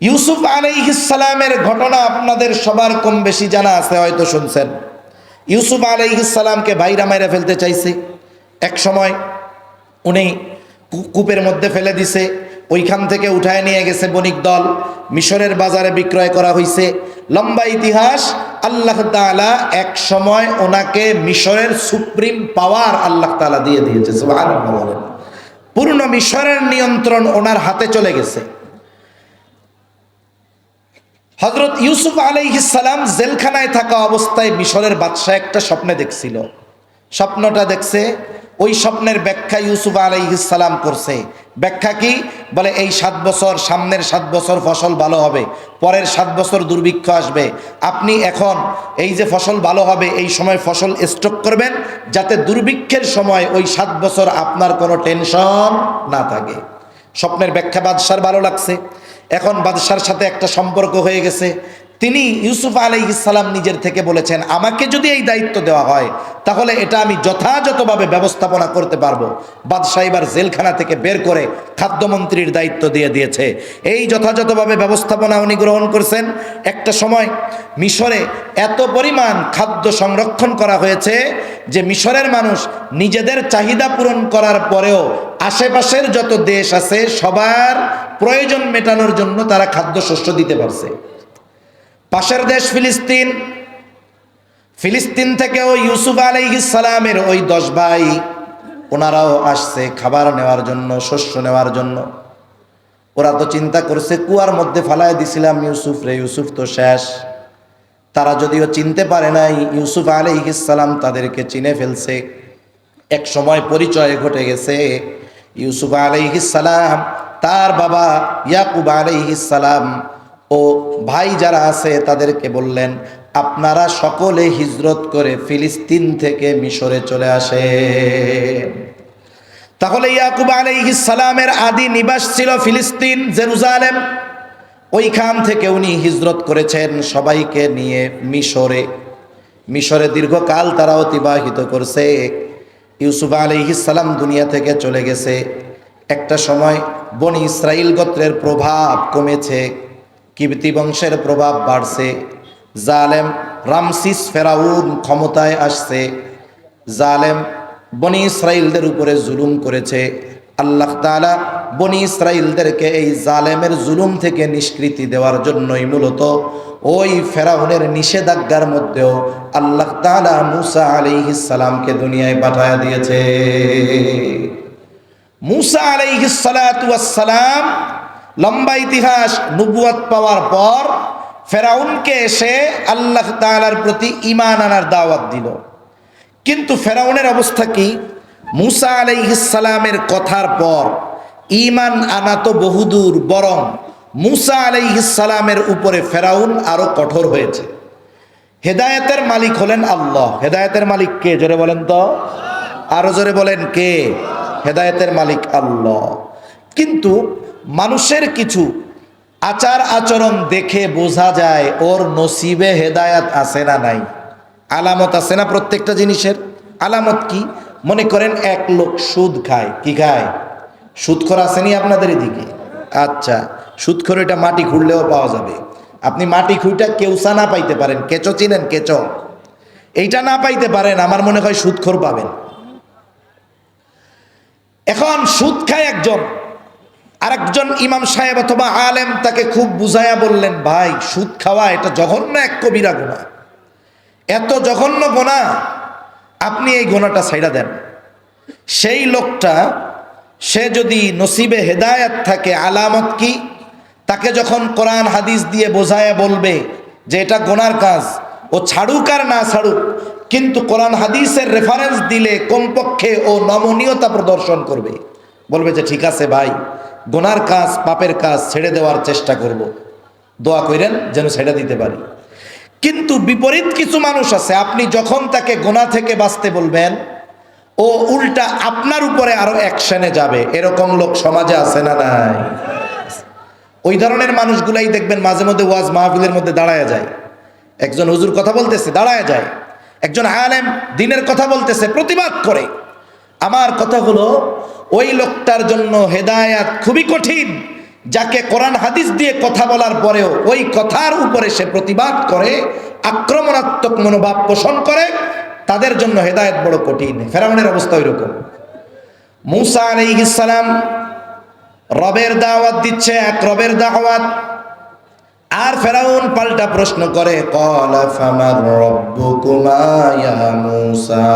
ইউসুফ আলাইহিসালামের ঘটনা আপনাদের সবার কম বেশি জানা আছে, হয়তো শুনছেন। ইউসুফ আলাইহিসালামকে ভাইরা মাইরা ফেলতে চাইছে। এক সময় উনি কূপের মধ্যে ফেলে দিছে, ওইখান থেকে উঠায় নিয়ে গেছে বণিক দল, মিশরের বাজারে বিক্রয় করা হয়েছে লম্বা ইতিহাস, আল্লাহ তাআলা এক সময় ওনাকে মিশরের সুপ্রিম পাওয়ার আল্লাহ তাআলা দিয়ে দিয়েছে। পূর্ণ মিশরের নিয়ন্ত্রণ ওনার হাতে চলে গেছে। হজরত ইউসুফ আলাইহিসালাম জেলখানায় থাকা অবস্থায় মিশরের বাদশাহ একটা স্বপ্নে দেখছিল। স্বপ্নটা দেখছে, ওই স্বপ্নের ব্যাখ্যা ইউসুফ আলাইহিসালাম করছে। ব্যাখ্যা কি? বলে, এই সাত বছর, সামনের সাত বছর ফসল ভালো হবে, পরের সাত বছর দুর্ভিক্ষ আসবে। আপনি এখন এই যে ফসল ভালো হবে, এই সময় ফসল স্টক করবেন, যাতে দুর্ভিক্ষের সময় ওই সাত বছর আপনার কোনো টেনশন না থাকে। স্বপ্নের ব্যাখ্যা বাদশার ভালো লাগছে। এখন বাদশার সাথে একটা সম্পর্ক হয়ে গেছে। তিনি ইউসুফ আলাইহিসাল্লাম নিজের থেকে বলেছেন, আমাকে যদি এই দায়িত্ব দেওয়া হয়, তাহলে এটা আমি যথাযথভাবে ব্যবস্থাপনা করতে পারব। বাদশাহ এবার জেলখানা থেকে বের করে খাদ্যমন্ত্রীর দায়িত্ব দিয়ে দিয়েছে। এই যথাযথভাবে ব্যবস্থাপনা উনি গ্রহণ করছেন। একটা সময় মিশরে এত পরিমাণ খাদ্য সংরক্ষণ করা হয়েছে যে মিশরের মানুষ নিজেদের চাহিদা পূরণ করার পরেও আশেপাশের যত দেশ আছে, সবার প্রয়োজন মেটানোর জন্য তারা খাদ্যশস্য দিতে পারছে। পাশের দেশ ফিলিস্তিন। ফিলিস্তিন থেকেও ইউসুফ সালামের ওই দশ ভাই, ওনারাও আসছে খাবার নেওয়ার জন্য, শস্য নেওয়ার জন্য। ওরা তো চিন্তা করছে, কুয়ার মধ্যে ফালায় দিছিলাম ইউসুফ রে, ইউসুফ তো শেষ। তারা যদিও চিনতে পারে নাই, ইউসুফ সালাম তাদেরকে চিনে ফেলছে। এক সময় পরিচয় ঘটে গেছে, ইউসুফ সালাম, তার বাবা ইয়াকুব সালাম ও ভাই যারা আছে তাদেরকে বললেন, আপনারা সকলে হিজরত করে ফিলিস্তিন থেকে মিশরে চলে আসে তাহলে ইয়াকুব আলাইহিস সালামের আদি নিবাস ছিল ফিলিস্তিন, জেরুজালেম। ওইখান থেকে উনি হিজরত করেছেন সবাইকে নিয়ে মিশরে। মিশরে দীর্ঘকাল তারা অতিবাহিত করছে। ইউসুফ আলাইহিসাল্লাম দুনিয়া থেকে চলে গেছে। একটা সময় বনি ইসরাইল গোত্রের প্রভাব কমেছে। কিবতি বংশের প্রভাব বাড়ছে। জালেম রামসিস ফেরাউন ক্ষমতায় আসছে। জালেম বনি ইসরাইলদের উপরে জুলুম করেছে। আল্লাহ তাআলা বনি ইসরাইলদেরকে এই জালেমের জুলুম থেকে নিষ্কৃতি দেওয়ার জন্যই মূলত ওই ফেরাউনের নিষেধাজ্ঞার মধ্যেও আল্লাহ তাআলা মুসা আলাইহিস সালামকে দুনিয়ায় পাঠায়া দিয়েছে। মুসা আলাইহিস সালাতু সালাম লম্বা ইতিহাস নবুয়াত পাওয়ার পর ফেরাউনকে এসে আল্লাহ তাআলার প্রতি ঈমান আনার দাওয়াত দিল। কিন্তু ফেরাউনের অবস্থা কি? মুসা আলাইহিসালামের কথার পর ইমান আনা তো বহুদূর, বরং মুসা আলাইহিসালামের উপরে ফেরাউন আরও কঠোর হয়েছে। হেদায়েতের মালিক হলেন আল্লাহ। হেদায়েতের মালিক কে? জোরে বলেন তো। আরও জোরে বলেন কে? হেদায়েতের মালিক আল্লাহ। কিন্তু মানুষের কিছু আচার আচরণ দেখে বোঝা যায়, ওর নসিবে হেদায়াত আছে না নাই। আলামত আছে না প্রত্যেকটা জিনিসের? আলামত কি? মনে করেন এক লোক সুদ খায়, কি খায়? সুদখোর আসেনি আপনাদের এদিকে? আচ্ছা সুদখোর এটা মাটি খুঁড়লেও পাওয়া যাবে। আপনি মাটি খুঁড়টা কেউসা না পাইতে পারেন, কেঁচো চিনেন, কেঁচো। এইটা না পাইতে পারেন, আমার মনে হয় সুদখোর পাবেন। এখন সুদ খায় একজন। আরেকজন ইমাম সাহেব অথবা আলেম তাকে খুব বুঝায়া বললেন, ভাই, সুদ খাওয়া এটা জঘন্য এক কবিরা গোনা এত জঘন্য গোনা আপনি এই গোনাটা ছাইড়া দেন। সেই লোকটা, সে যদি নসিবে হেদায়াত থাকে, আলামত কি? তাকে যখন কোরআন, হাদিস দিয়ে বোঝায়া বলবে যে এটা গোনার কাজ, ও ছাড়ুক আর না ছাড়ুক, কিন্তু কোরআন, হাদিসের রেফারেন্স দিলে কমপক্ষে ও নমনীয়তা প্রদর্শন করবে। বলবে যে, ঠিক আছে ভাই গোনার কাজ, পাপের কাজ ছেড়ে দেওয়ার চেষ্টা করব। দোয়া করেন যেন ছেড়ে দিতে পারি। কিন্তু বিপরীত কিছু মানুষ আছে, আপনি যখন তাকে গোনা থেকে বাঁচতে বলবেন, ও উল্টা আপনার উপরে আরও অ্যাকশনে যাবে। এরকম লোক সমাজে আছে না নাই? ওই ধরনের মানুষগুলাই দেখবেন মাঝে মধ্যে ওয়াজ মাহফিলের মধ্যে দাঁড়ায় যায়। একজন হুজুর কথা বলতেছে, দাঁড়ায় যায়। একজন আলেম দিনের কথা বলতেছে, প্রতিবাদ করে। আমার কথা হলো, ওই লোকটার জন্য হেদায়াত খুবই কঠিন, যাকে কোরআন হাদিস দিয়ে কথা বলার পরেও ওই কথার উপরে সে প্রতিবাদ করে, আক্রমণাত্মক মনোভাব পোষণ করে, তাদের জন্য হেদায়ত বড় কঠিন। ফেরাউনের অবস্থা ওইরকম। মুসা আলাইহিস সালাম রবের দাওয়াত দিচ্ছে, এক রবের দাওয়াত। আর ফেরাউন পাল্টা প্রশ্ন করে, কলা ফামার রব্বুকুমা ইয়া মুসা?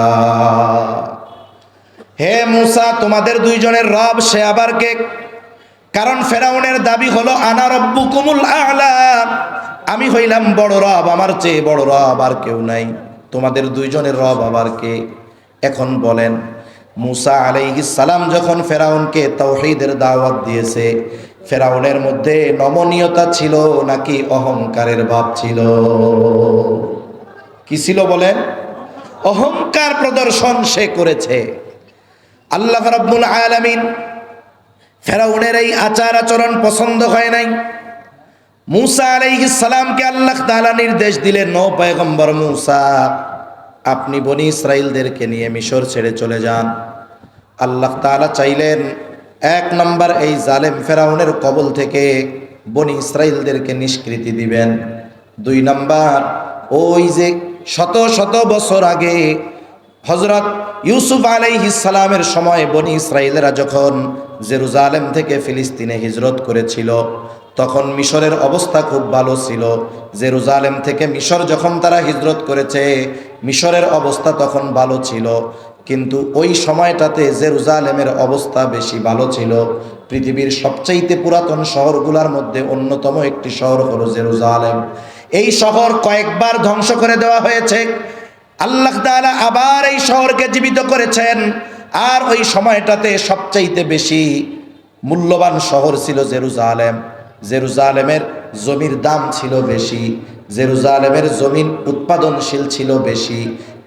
হে মুসা, তোমাদের দুইজনের রব, সে আবার কে? কারণ ফেরাউনের দাবি হলো, আনা রব্বুকুমুল আ'লা। আমি হইলাম বড় রব, আমার চেয়ে বড় রব আর কেউ নাই। তোমাদের দুইজনের রব আবার কে? এখন বলেন, মুসা আলাইহিস সালাম যখন ফেরাউনকে তাওহীদের দাওয়াত দিয়েছে, ফেরাউনের মধ্যে নমনীয়তা ছিল নাকি অহংকারের ভাব ছিল? কি ছিল বলেন? অহংকার প্রদর্শন সে করেছে। আল্লাহ রাব্বুল আলামিন ফেরাউনের এই আচার আচরণ পছন্দ হয় নাই। মুসা আলাইহিস সালামকে আল্লাহ তাআলা নির্দেশ দিলেন নো পয়গম্বর মুসা, আপনি বনি ইসরাইলদেরকে নিয়ে মিশর ছেড়ে চলে যান। আল্লাহ তাআলা চাইলেন, এক নম্বর এই জালেম ফেরাউনের কবল থেকে বনি ইসরাইলদেরকে নিষ্কৃতি দিবেন। দুই নাম্বার, ওই যে শত শত বছর আগে হজরত ইউসুফ সালামের সময় বনি ইসরায়েলেরা যখন জেরুজালেম থেকে ফিলিস্তিনে হিজরত করেছিল, তখন মিশরের অবস্থা খুব ভালো ছিল। জেরুজালেম থেকে মিশর যখন তারা হিজরত করেছে, মিশরের অবস্থা তখন ভালো ছিল। কিন্তু ওই সময়টাতে জেরুজালেমের অবস্থা বেশি ভালো ছিল। পৃথিবীর সবচাইতে পুরাতন শহরগুলোর মধ্যে অন্যতম একটি শহর হলো জেরুজালেম। এই শহর কয়েকবার ধ্বংস করে দেওয়া হয়েছে। আল্লাহ তাআলা আবার এই শহরকে জীবিত করেছেন। আর ওই সময়টাতে সবচাইতে বেশি মূল্যবান শহর ছিল জেরুজালেম। জেরুজালেমের জমির দাম ছিল বেশি, জেরুজালেমের জমিন উৎপাদনশীল ছিল বেশি।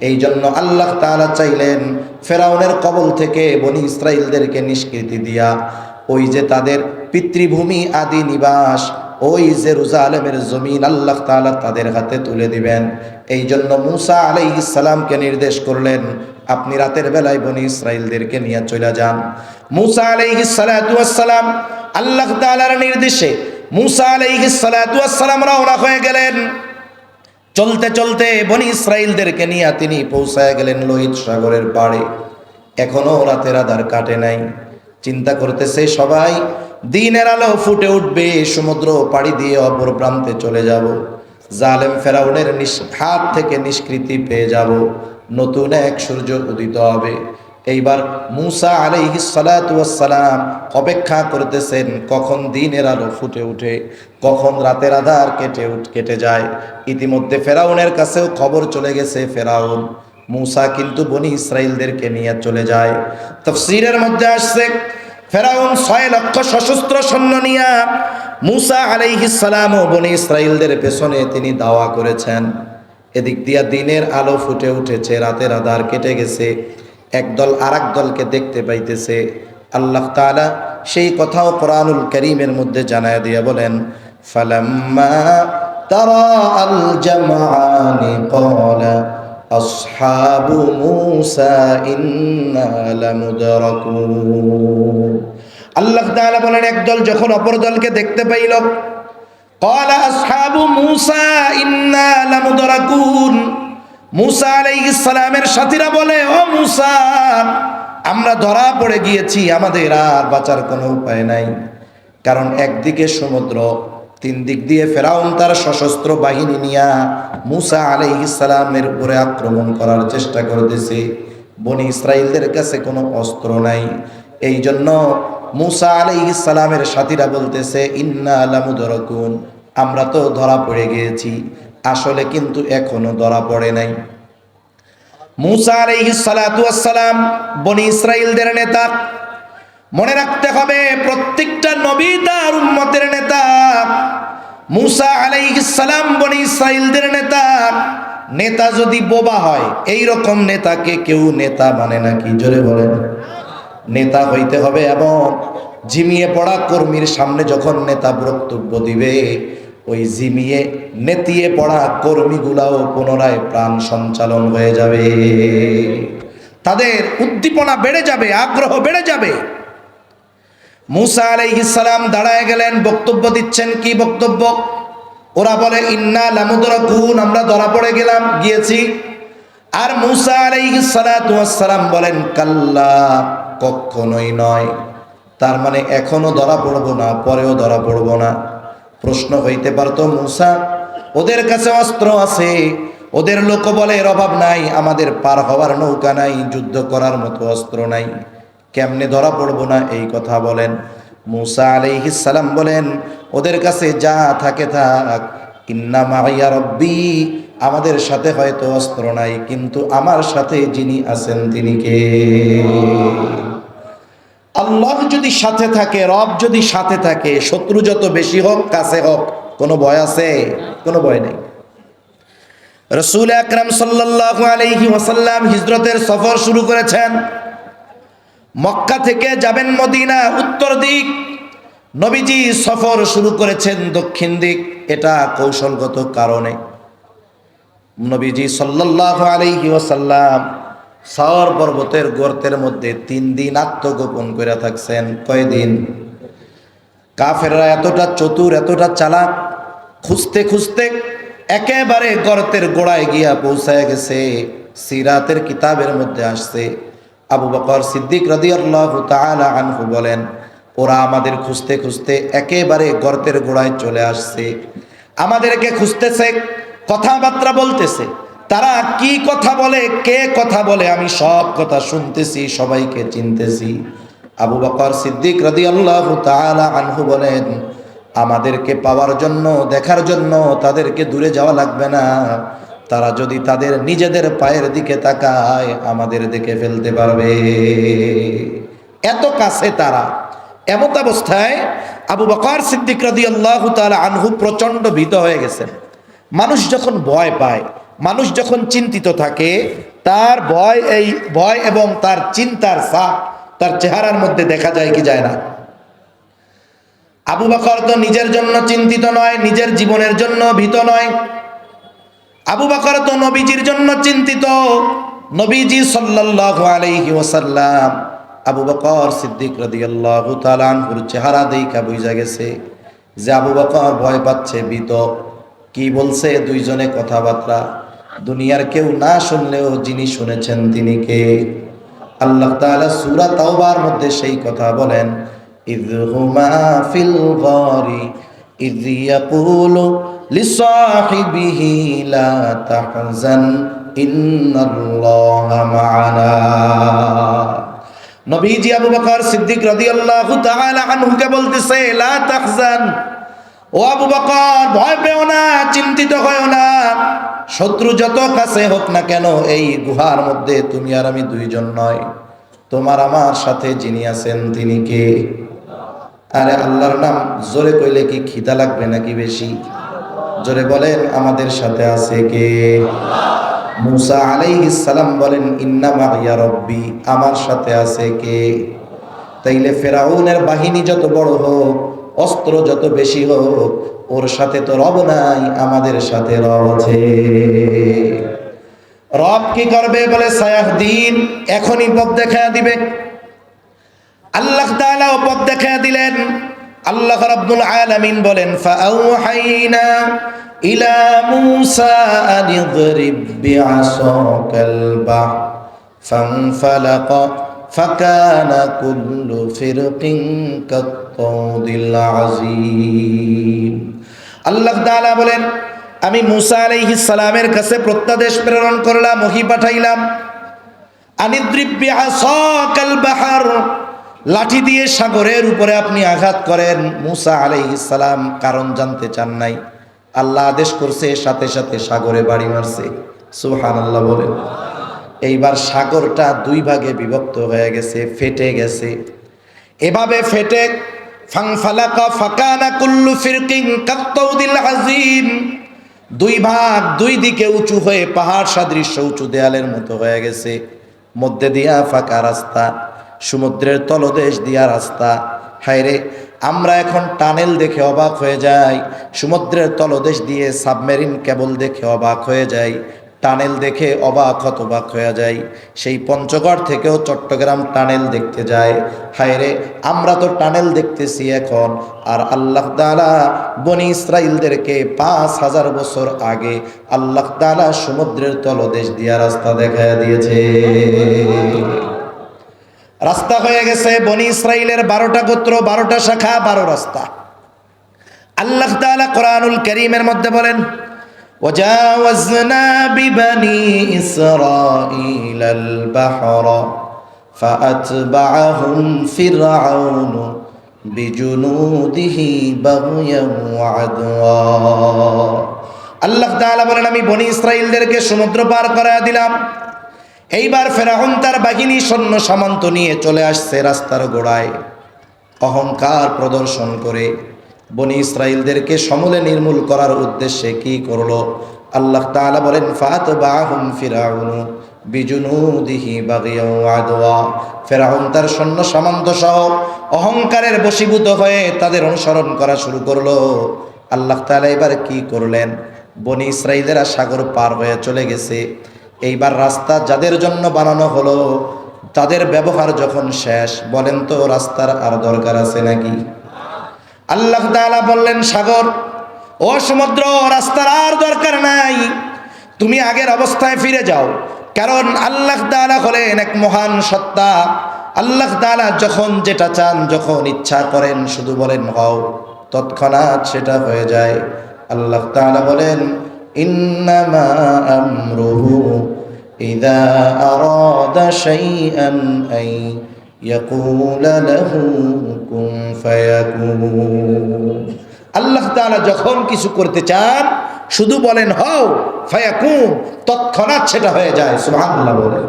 এই জন্য আল্লাহ তাআলা চাইলেন ফেরাউনের কবল থেকে বনি ইসরাইলদেরকে নিষ্কৃতি দিয়া, ওই যে তাদের পিতৃভূমি আদি নিবাস ওই জেরুজালেমের জমিন আল্লাহ তাআলা তাদের হাতে তুলে দিবেন। এই জন্য মুসা আলাইহিস সালামকে নির্দেশ করলেন, আপনি রাতের বেলায় বনি ইসরাইলদেরকে নিয়ে চলে যান। মুসা ওয়াস সালাম আল্লাহ তাআলার নির্দেশে মুসা ওয়াস সালাম রওনা হয়ে গেলেন। চলতে চলতে বনি ইসরাইলদেরকে নিয়ে তিনি পৌঁছায় গেলেন লোহিত সাগরের পাড়ে। এখনও রাতের আধার কাটে নাই। চিন্তা করতেছে সবাই দিনের আলো ফুটে উঠবে, সমুদ্র পাড়ি দিয়ে অপর প্রান্তে চলে যাব। জালেম ফেরাউনের হাত থেকে নিষ্কৃতি পেয়ে যাব। নতুন এক সূর্য উদিত হবে। এইবার মুসা ওয়াস সালাম অপেক্ষা করতেছেন, কখন দিনের আলো ফুটে উঠে, কখন রাতের আধার কেটে উঠ কেটে যায়। ইতিমধ্যে ফেরাউনের কাছেও খবর চলে গেছে ফেরাউন। মুসা কিন্তু বনি ইসরাইলদেরকে নিয়ে চলে যায়। তফসিরের মধ্যে আসছে ফেরাউন ছয় লক্ষ সশস্ত্র সৈন্য নিয়া মুসা সালাম ও বনি ইসরাইলদের পেছনে তিনি দাওয়া করেছেন। এদিক দিয়া দিনের আলো ফুটে উঠেছে, রাতের আধার কেটে গেছে, একদল আরেক দলকে দেখতে পাইতেছে। আল্লাহ তাআলা সেই কথাও কোরআনুল করিমের মধ্যে জানায় দিয়া বলেন, ফালাম্মা তারা আল জামাআনি ক্বালা, আসহাবু মূসা ইন্না লামুদরাকুন আল্লাহ তাআলা বলেন একদল যখন অপর দলকে দেখতে পাইল, ক্বালা আসহাবু মূসা, ইন্না লামুদরাকুন। মূসা আলাইহিস সালামের সাথীরা বলে, ও মূসা, আমরা ধরা পড়ে গিয়েছি, আমাদের আর বাঁচার কোনো উপায় নাই। কারণ একদিকে সমুদ্র, তিন দিক দিয়ে ফেরাউন তার সশস্ত্র বাহিনী নিয়া মুসা আলাইহিসালামের উপরে আক্রমণ করার চেষ্টা করতেছে। বনি ইসরায়েলদের কাছে কোনো অস্ত্র নাই। এই জন্য মুসা আলাইহিস সাথীরা বলতেছে, ইন্না আলাম আলামুদরকুন আমরা তো ধরা পড়ে গিয়েছি, আসলে কিন্তু এখনও ধরা পড়ে নাই। মুসা আলাইহিস বনি ইসরাইলদের নেতা। মনে রাখতে হবে, প্রত্যেকটা নবী তার উম্মতের নেতা। মুসা আলাইহিস বনি ইসরাইলদের নেতা। নেতা যদি বোবা হয় এই রকম নেতাকে কেউ নেতা মানে নাকি জোরে বলেন। নেতা হইতে হবে এবং ঝিমিয়ে পড়া কর্মীর সামনে যখন নেতা বক্তব্য দিবে, ওই ঝিমিয়ে নেতিয়ে পড়া কর্মীগুলাও পুনরায় প্রাণ সঞ্চালন হয়ে যাবে। তাদের উদ্দীপনা বেড়ে যাবে, আগ্রহ বেড়ে যাবে। মুসা আলাইহিসালাম দাঁড়ায় গেলেন, বক্তব্য দিচ্ছেন, কি বক্তব্য? ওরা বলে, ইন্না লামুদরাকুন আমরা ধরা পড়ে গেলাম, গিয়েছি। আর মুসা আলাইহিসালাম বলেন, কাল্লা, কখনোই নয়। তার মানে এখনও ধরা পড়ব না, পরেও ধরা পড়ব না। প্রশ্ন হইতে পারতো মুসা, ওদের কাছে অস্ত্র আছে। ওদের লোক বলে, এর অভাব নাই। আমাদের পার হওয়ার নৌকা নাই, যুদ্ধ করার মতো অস্ত্র নাই। কেমনে ধরা পড়ব না? এই কথা বলেন। মুসা আলাইহিসালাম বলেন, ওদের কাছে যা থাকে থাক ইন্না মাইয়া রব্বি, আমাদের সাথে হয়তো অস্ত্র নাই, কিন্তু আমার সাথে যিনি আছেন তিনি কে? আল্লাহ যদি সাথে থাকে, রব যদি সাথে থাকে, শত্রু যত বেশি হোক, কাছে হোক, কোনো ভয় আছে? কোনো ভয় নেই। রসুল আকরাম সাল্লাল্লাহু আলাইহি ওয়াসাল্লাম হিজরতের সফর শুরু করেছেন। মক্কা থেকে যাবেন মদিনা, উত্তর দিক। নবীজি সফর শুরু করেছেন দক্ষিণ দিক। এটা কৌশলগত কারণে। নবীজি সাল্লাল্লাহু আলাইহি ওয়াসাল্লাম সাওয়ার পর্বতের গর্তের মধ্যে তিন দিন আত্মগোপন করে থাকছেন। কয়দিন? কাফেররা এতটা চতুর, এতটা চালাক, খুঁজতে খুঁজতে একেবারে গর্তের গোড়ায় গিয়া পৌঁছায় গেছে, সিরাতের কিতাবের মধ্যে আসছে। আবু বকর সিদ্দিক রাদিয়াল্লাহু তাআলা আনহু বলেন, ওরা আমাদের খুঁজতে খুঁজতে একেবারে গর্তের গোড়ায় চলে আসছে। আমাদেরকে খুঁজতেছে, কথাবার্তা বলতেছে। তারা কি কথা বলে, কে কথা বলে, আমি সব কথা শুনতেছি, সবাইকে চিনতেছি। আবু বকর সিদ্দিক রাদিয়াল্লাহু তাআলা আনহু বলেন, আমাদেরকে পাওয়ার জন্য, দেখার জন্য তাদেরকে দূরে যাওয়া লাগবে না। তারা যদি তাদের নিজেদের পায়ের দিকে তাকায়, আমাদের দেখে ফেলতে পারবে। এত কাছে তারা, এমত অবস্থায় আবু বকর সিদ্দিক রাদিয়াল্লাহু তালা আনহু প্রচণ্ড ভীত হয়ে গেছেন। মানুষ যখন ভয় পায়, মানুষ যখন চিন্তিত থাকে, তার ভয় এই ভয় এবং তার চিন্তার সাপ তার চেহারার মধ্যে দেখা যায় কি যায় না। আবু বকর তো নিজের জন্য চিন্তিত নয়, নিজের জীবনের জন্য ভীত নয়। আবু বকর তো নবীজির জন্য চিন্তিত, নবীজি সাল্লাল্লাহু আলাইহি ওয়াসাল্লাম। আবু বকর সিদ্দিক রদিয়াল্লাহ তালানহুর চেহারা দেখা বুঝা গেছে যে আবু বকর ভয় পাচ্ছে বিত কি বলছে দুইজনে কথাবার্তা? দুনিয়ার কেউ না শুনলেও যিনি শুনেছেন তিনি কে? আল্লাহ তালা সুরা তাওবার মধ্যে সেই কথা বলেন ইযহুমা ফিল গারি নবীজি আবু বকর সিদ্দিক রাদিয়াল্লাহু তাআলা আনহুকে বলতেছে, লা তাহজান। ও আবু বকর, ভয় পেও না, চিন্তিত হয়ো না। শত্রু যত কাছে হোক না কেন, এই গুহার মধ্যে তুমি আর আমি দুইজন নয় তোমার আমার সাথে যিনি আছেন, তিনি কে? আরে আল্লাহর নাম জোরে কইলে কি খিদা লাগবে নাকি বেশি? জোরে বলেন, আমাদের সাথে আছে কে? মুসা আলাইহিস সালাম বলেন ইন্না মাইয়া রব্বি, আমার সাথে আছে কে? তাইলে ফেরাউনের বাহিনী যত বড় হোক, অস্ত্র যত বেশি হোক, ওর সাথে তো রব নাই, আমাদের সাথে রব আছে। রব কি করবে বলে সায়াহ দিন এখনই পথ দেখা দিবে। আল্লাহ তাআলা পথ দেখা দিলেন। আল্লাহ রাব্বুল আলামিন বলেন ফাআওহাইনা ইলা মূসা আন ইদরিব বিআসাকাল বাহ ফানফালাক فكان كل فرق كالطود العظيم আল্লাহ তাআলা বলেন আমি মুসা আলাইহিস সালামের কাছে প্রত্যাদেশ প্রেরণ করলাম ওহী পাঠাইলাম আনিদ্রিব বিআসাকাল বাহর লাঠি দিয়ে সাগরের উপরে আপনি আঘাত করেন মুসা আলাইহিসালাম কারণ জানতে চান নাই আল্লাহ আদেশ করছে, সাথে সাথে সাগরে বাড়ি মারছে। সুহান আল্লাহ বলেন। এইবার সাগরটা দুই ভাগে বিভক্ত হয়ে গেছে, ফেটে গেছে। এভাবে ফেটে দুই ভাগ দুই দিকে উঁচু হয়ে পাহাড় সাদৃশ্য উঁচু দেয়ালের মতো হয়ে গেছে। মধ্যে দিয়া ফাঁকা রাস্তা, সমুদ্রের তলদেশ দিয়া রাস্তা। হায়রে আমরা এখন টানেল দেখে অবাক হয়ে যাই, সমুদ্রের তলদেশ দিয়ে সাবমেরিন কেবল দেখে অবাক হয়ে যাই, টানেল দেখে অবাক হতবাক হয়ে যায় সেই পঞ্চগড় থেকেও চট্টগ্রাম টানেল দেখতে যায়। হায় রে আমরা তো টানেল দেখতেছি এখন। আর আল্লাহ তালা বনি ইসরায়েলদেরকে পাঁচ হাজার বছর আগে আল্লাহ তালা সমুদ্রের তলদেশ দিয়া রাস্তা দেখা দিয়েছে। রাস্তা হয়ে গেছে বনি ইসরায়েলের বারোটা গোত্র বারোটা শাখা বারো রাস্তা আল্লাহ তাআলা কোরআনুল করিমের মধ্যে বলেন وجاوزنا ببني إسرائيل البحر فأتبعهم فرعون بجنوده بغيا وعدوا আল্লাহ তাআলা বলেন আমি বনি ইসরায়েলদেরকে সমুদ্র পার করায় দিলাম এইবার ফেরাউন তার বাহিনী সৈন্য সামন্ত নিয়ে চলে আসছে রাস্তার গোড়ায়। অহংকার প্রদর্শন করে বনি ইসরায়েলদেরকে সমূলে নির্মূল করার উদ্দেশ্যে কি করল? আল্লাহ তাআলা বলেন ফাত বাহুম ফিরাউন বিজুনুদিহি বাগিয়া ফেরাউন তার সৈন্য সামন্ত সহ অহংকারের বশীভূত হয়ে তাদের অনুসরণ করা শুরু করল। আল্লাহ তাআলা এবার কি করলেন? বনি ইসরায়েলেরা সাগর পার হয়ে চলে গেছে। এইবার রাস্তা যাদের জন্য বানানো হলো, তাদের ব্যবহার যখন শেষ, বলেন তো রাস্তার আর দরকার আছে নাকি? আল্লাহ বললেন, সাগর, ও সমুদ্র, রাস্তার আর দরকার নাই। তুমি আগের অবস্থায় ফিরে যাও। কারণ আল্লাহ তাআলা হলেন এক মহান সত্তা। আল্লাহ তাআলা যখন যেটা চান, যখন ইচ্ছা করেন, শুধু বলেন, হও। তৎক্ষণাৎ সেটা হয়ে যায়। আল্লাহ তাআলা বলেন ইন্নামা আমরুহু ইদা আরাদা শাইআন আই يقول له كن فيكون আল্লাহ তাআলা যখন কিছু করতে চান শুধু বলেন হও ফায়াকুন তৎক্ষণাৎ সেটা হয়ে যায় সুবহানাল্লাহ বলে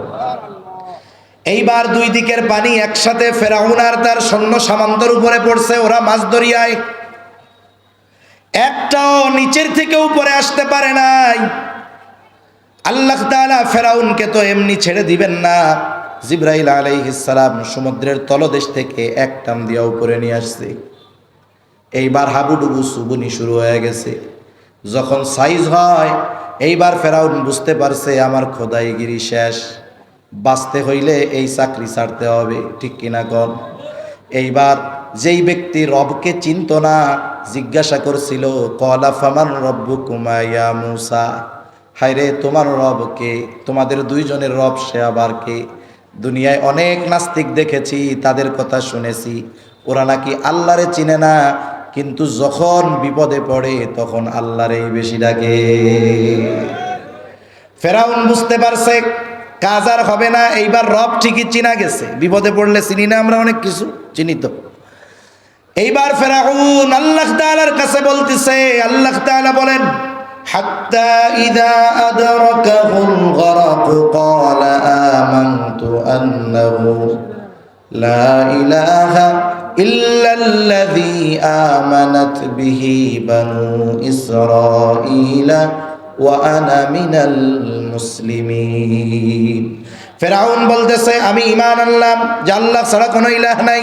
এইবার দুই দিকের পানি একসাথে ফেরাউন আর তার সৈন্য সামান্তর উপরে পড়ছে ওরা মাছ দরিয়ায় একটাও নিচের থেকে উপরে আসতে পারে নাই। আল্লাহ তাআলা ফেরাউনকে তো এমনি ছেড়ে দিবেন না। জিব্রাইল আলাইহিসসালাম সমুদ্রের তলদেশ থেকে এক টান দিয়া উপরে নিয়ে আসছে। এইবার হাবুডুবু সুবুনি শুরু হয়ে গেছে। যখন সাইজ হয়, এইবার ফেরাউন বুঝতে পারছে আমার খোদাইগিরি শেষ। বাঁচতে হইলে এই চাকরি ছাড়তে হবে, ঠিক কিনা কন? এইবার যেই ব্যক্তি রবকে চিনত না, জিজ্ঞাসা করছিল, কলা ফামান রব্বু কুমাইয়া মুসা? হায়রে, তোমার রবকে তোমাদের দুইজনের রব সে আবার কে? দুনিয়ায় অনেক নাস্তিক দেখেছি, তাদের কথা শুনেছি। ওরা নাকি আল্লাহরে চিনে না, কিন্তু যখন বিপদে পড়ে, তখন আল্লাহরেই বেশি ডাকে। ফেরাউন বুঝতে পারছে, কাজ আর হবে না, এইবার রব ঠিকই চিনা গেছে। বিপদে পড়লে চিনি না আমরা অনেক কিছু, চিনি তো। এইবার ফেরাউন আল্লাহ তাআলার কাছে বলতেছে আল্লাহ তাআলা বলেন حتى إذا أدركه الغرق قال آمنت أنه لا إله إلا الذي آمنت به بنو إسرائيل وأنا من المسلمين ফেরাউন বলতেছে আমি ইমান আনলাম যে আল্লাহ ছাড়া কোনো ইলাহ নাই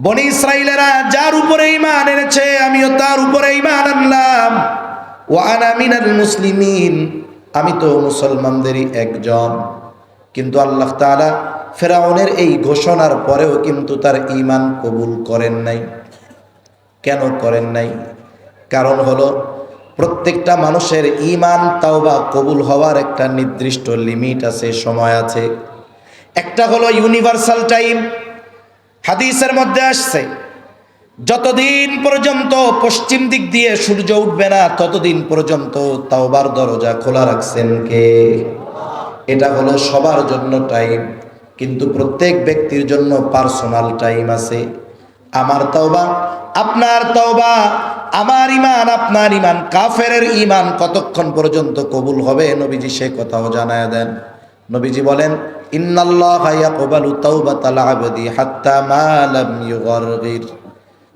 বনি ইসরাইলেরা যার উপরে ইমান এনেছে, আমিও তার উপরে ইমান আনলাম। ও আনা মিনাল মুসলিমিন, আমি তো মুসলমানদেরই একজন। কিন্তু আল্লাহ তাআলা ফেরাউনের এই ঘোষণার পরেও কিন্তু তার ইমান কবুল করেন নাই। কেন করেন নাই? কারণ হলো, প্রত্যেকটা মানুষের ইমান তাওবা কবুল হওয়ার একটা নির্দিষ্ট লিমিট আছে, সময় আছে। একটা হলো ইউনিভার্সাল টাইম হাদিসের মধ্যে আসছে, যতদিন পর্যন্ত পশ্চিম দিক দিয়ে সূর্য উঠবে না, ততদিন পর্যন্ত তাওবার দরজা খোলা রাখছেন কে? এটা হলো সবার জন্য টাইম, কিন্তু প্রত্যেক ব্যক্তির জন্য পার্সোনাল টাইম আছে। আমার তাওবা, আপনার তাওবা, আমার ইমান আপনার ইমান কাফেরের ইমান কতক্ষণ পর্যন্ত কবুল হবে? নবীজি সে কথাও জানায় দেন। নবীজি বলেন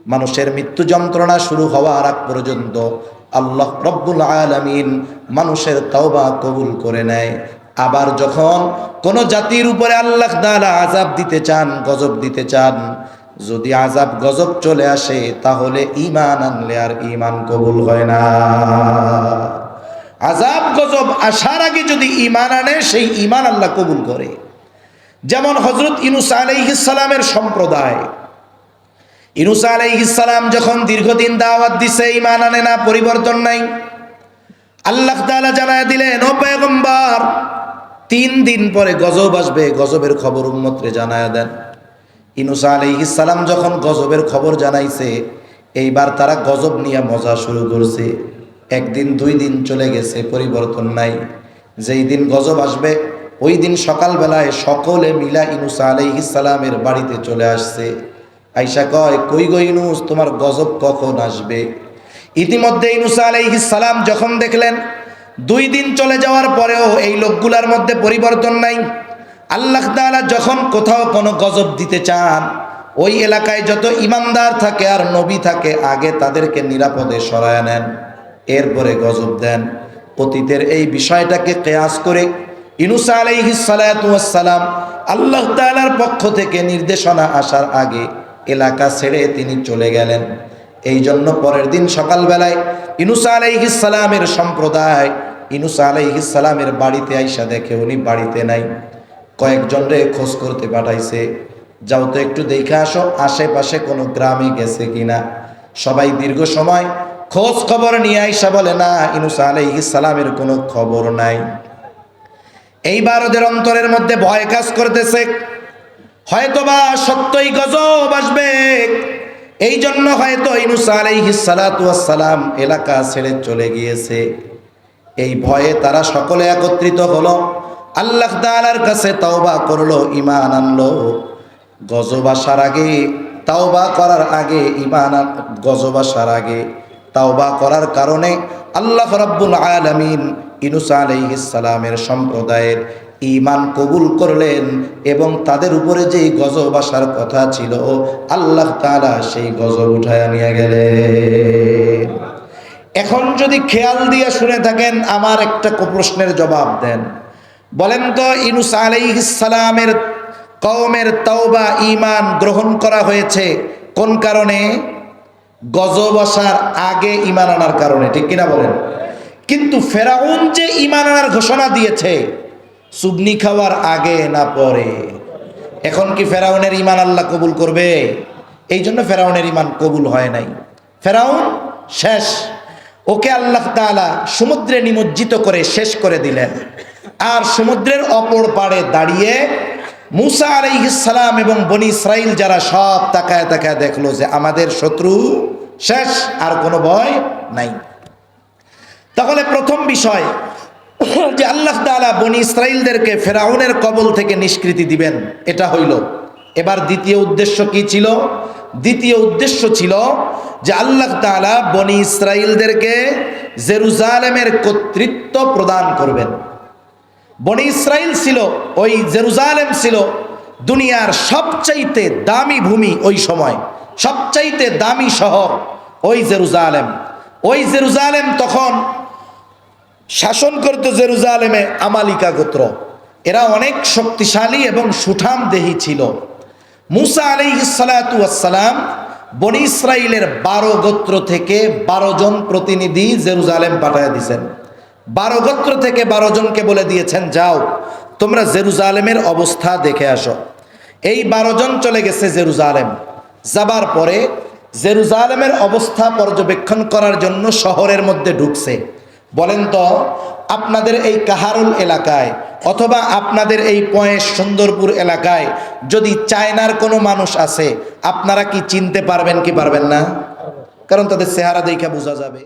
মানুষের মৃত্যু যন্ত্রণা শুরু হওয়ার আগ পর্যন্ত আল্লাহ রব্বুল আলামিন মানুষের তওবা কবুল করে নেয়। আবার যখন কোন জাতির উপরে আল্লাহ তাআলা আজাব দিতে চান, গজব দিতে চান, যদি আজাব গজব চলে আসে, তাহলে ইমান আনলে আর ইমান কবুল হয় না। আজাব গজব আসার আগে যদি ইমান আনে, সেই ইমান আল্লাহ কবুল করে। যেমন হজরত ইনুস আলাইহিসালামের সম্প্রদায়। ইনুস আলাইহিসালাম যখন দীর্ঘদিন দাওয়াত দিছে ইমান আনে না, পরিবর্তন নাই। আল্লাহ তাআলা জানায় দিলেন, ও পেগম্বর তিন দিন পরে গজব আসবে, গজবের খবর উম্মতরে জানায় দেন। ইনুসা আলাইহিসালাম যখন গজবের খবর জানাইছে, এইবার তারা গজব নিয়ে মজা শুরু করছে। একদিন, দুই দিন চলে গেছে, পরিবর্তন নাই। যেই দিন গজব আসবে, ওই দিন সকালবেলায় সকলে মিলা ইনুসা আলাইহিসালামের বাড়িতে চলে আসছে। আইসা কয়, কই গো ইনুস, তোমার গজব কখন আসবে? ইতিমধ্যে ইনুসা আলাইহিসালাম যখন দেখলেন, দুই দিন চলে যাওয়ার পরেও এই লোকগুলার মধ্যে পরিবর্তন নাই। আল্লাহ তাআলা যখন কোথাও কোনো গজব দিতে চান, ওই এলাকায় যত ইমানদার থাকে আর নবী থাকে, আগে তাদেরকে নিরাপদে সরায় নেন। এরপরে গজব দেন। অতীতের এই বিষয়টাকে কেয়াস করে ইনুসা আলাইহিস সালাম আল্লাহ তাআলার পক্ষ থেকে নির্দেশনা আসার আগে এলাকা ছেড়ে তিনি চলে গেলেন। এই জন্য পরের দিন সকালবেলায় ইনুসা আলাইহিস সালামের সম্প্রদায় ইনুসা আলাইহিস সালামের বাড়িতে আইসা দেখে উনি বাড়িতে নাই। কয়েকজন রে খোঁজ করতে পাঠাইছে। যাও তো একটু দেখে আসো, আশেপাশে কোনো গ্রামে গেছে কিনা। সবাই দীর্ঘ সময় খোঁজ খবর নিয়ে আইসা বলে, না, ইনুসা আলাইহিস সালামের কোনো খবর নাই। এইবার ওদের অন্তরের মধ্যে ভয় কাজ করতেছে। হয়তোবা সত্যই গজব আসবে। এই জন্য হয়তো ইনুসা আলাইহিস সালাতু ওয়াস সালাম এলাকা ছেড়ে চলে গিয়েছে। এই ভয়ে তারা সকলে একত্রিত হলো। আল্লাহ তাআলার কাছে তওবা করল, ঈমান আনলো। গজব আসার আগে, তাওবা করার আগে, ঈমান আন- গজব আসার আগে তাওবা করার কারণে আল্লাহ রাব্বুল আলামিন ইনুস আলাইহিস সালামের সম্প্রদায়ের ঈমান কবুল করলেন এবং তাদের উপরে যেই গজব আসার কথা ছিল, আল্লাহ তাআলা সেই গজব উঠায় নিয়ে গেলেন। এখন যদি খেয়াল দিয়ে শুনে থাকেন, আমার একটা প্রশ্নের জবাব দেন। বলেন তো, ইনুস আলাইহিসসালামের কওমের তওবা, ঈমান গ্রহণ করা হয়েছে কোন কারণে? গজব আসার আগে ইমান আনার কারণে, ঠিক কিনা বলেন? কিন্তু ফেরাউন যে ইমান আনার ঘোষণা দিয়েছে সুবনি খাওয়ার আগে না পরে। এখন কি ফেরাউনের ইমান আল্লাহ কবুল করবে? এই জন্য ফেরাউনের ইমান কবুল হয় নাই। ফেরাউন শেষ। ওকে আল্লাহ তাআলা সমুদ্রে নিমজ্জিত করে শেষ করে দিলেন। আর সমুদ্রের অপর পাড়ে দাঁড়িয়ে মুসা সালাম এবং বনি ইসরাইল যারা সব তাকায় তাকায় দেখল যে আমাদের শত্রু শেষ, আর কোনো ভয় নাই। তাহলে প্রথম বিষয় যে আল্লাহ তাআলা বনি ইসরাইলদেরকে ফেরাউনের কবল থেকে নিষ্কৃতি দিবেন, এটা হইল। এবার দ্বিতীয় উদ্দেশ্য কি ছিল? দ্বিতীয় উদ্দেশ্য ছিল যে আল্লাহ তাআলা বনি ইসরাইলদেরকে জেরুজালেমের কর্তৃত্ব প্রদান করবেন। বনি ইসরাইল ছিল, ওই জেরুজালেম ছিল দুনিয়ার সবচাইতে দামি ভূমি ওই সময়, সবচাইতে দামি শহর ওই জেরুজালেম। ওই জেরুজালেম তখন শাসন করত জেরুজালেমে আমালিকা গোত্র এরা অনেক শক্তিশালী এবং সুঠাম দেহী ছিল। মুসা আলাইসালাম বনি ইসরাইলের বারো গোত্র থেকে বারো জন প্রতিনিধি জেরুজালেম পাঠায় দিয়েছেন বারো গোত্র থেকে বারো জনকে বলে দিয়েছেন, যাও, তোমরা জেরুজালেমের অবস্থা দেখে আসো। এই বারো জন চলে গেছে জেরুজালেম। যাবার পরে জেরুজালেমের অবস্থা পর্যবেক্ষণ করার জন্য শহরের মধ্যে ঢুকছে। বলেন তো, আপনাদের এই কাহারুল এলাকায় অথবা আপনাদের এই পয়েস সুন্দরপুর এলাকায় যদি চায়নার কোনো মানুষ আছে, আপনারা কি চিনতে পারবেন কি পারবেন না? কারণ তাদের চেহারা দেখে বোঝা যাবে।